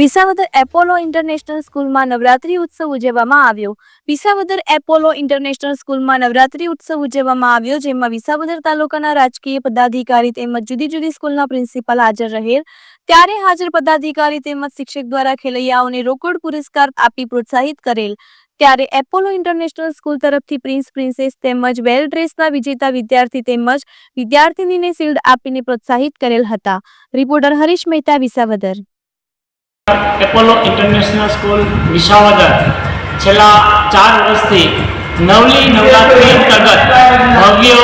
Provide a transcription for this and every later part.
Visavadar Apollo international સ્કૂલમાં નવરાત્રી ઉત્સવ ઉજવવામાં આવ્યો. વિસાવદર એપોલો ઇન્ટરનેશનલ સ્કૂલમાં નવરાત્રી ઉત્સવ ઉજવવામાં આવ્યો, જેમાં વિસાવદર તાલુકાના રાજકીય પદાધિકારી તેમજ જુદી જુદી સ્કૂલના પ્રિન્સિપાલ હાજર રહેલ. ત્યારે હાજર પદાધિકારી તેમજ શિક્ષક દ્વારા ખેલૈયાઓને રોકડ પુરસ્કાર આપી પ્રોત્સાહિત કરેલ. ત્યારે એપોલો ઇન્ટરનેશનલ સ્કૂલ તરફથી પ્રિન્સ, પ્રિન્સેસ તેમજ વેલ ડ્રેસના વિજેતા વિદ્યાર્થી તેમજ વિદ્યાર્થીનીને શિલ્ડ આપીને પ્રોત્સાહિત કરેલ હતા. Reporter Harish Mehta, Visavadar. Apollo international school Visavadar છેલ્લા ચાર વર્ષથી નવલી નવરાત્રિ અંતર્ગત ભવ્ય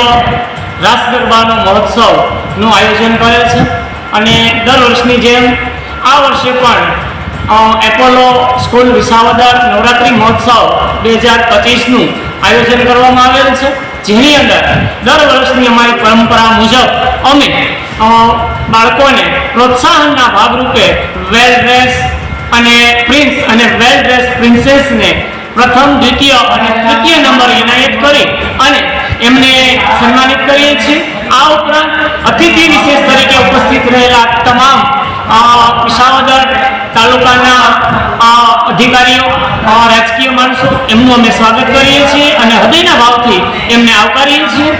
રાસ ગરબાનો મહોત્સવનું આયોજન કરે છે અને દર વર્ષની જેમ આ વર્ષે પણ એપોલો સ્કૂલ વિસાવદર નવરાત્રિ મહોત્સવ બે હજાર પચીસનું આયોજન કરવામાં આવેલ છે. જેની અંદર દર વર્ષની અમારી પરંપરા મુજબ અમે બાળકોને પ્રોત્સાહનના ભાગરૂપે વેલ ડ્રેસ અને પ્રિન્સ અને વેલ ડ્રેસ પ્રિન્સેસને પ્રથમ, દ્વિતીય અને તૃતીય નંબર એનાયત કરી અને એમને સન્માનિત કરીએ છીએ. આ ઉપરાંત અતિથિ વિશેષ તરીકે ઉપસ્થિત રહેલા તમામ વિસાવદર તાલુકાના આ અધિકારીઓ રાજકીય માણસો, એમનું અમે સ્વાગત કરીએ છીએ અને હૃદયના ભાવથી એમને આવકારીએ છીએ.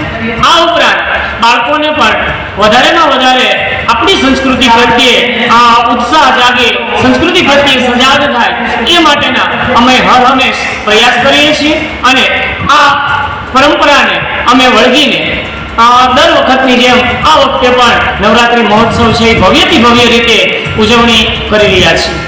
આ ઉપરાંત બાળકોને પણ વધારેમાં વધારે આપણી સંસ્કૃતિ પ્રત્યે આ ઉત્સાહ જાગે, સંસ્કૃતિ પ્રત્યે સજાગ થાય, એ માટેના અમે હર હંમેશ પ્રયાસ કરીએ છીએ અને આ પરંપરાને અમે વળગીને દર વખતની જેમ આ વખતે પણ નવરાત્રિ મહોત્સવ છે એ ભવ્યથી ભવ્ય રીતે ઉજવણી કરી રહ્યા છીએ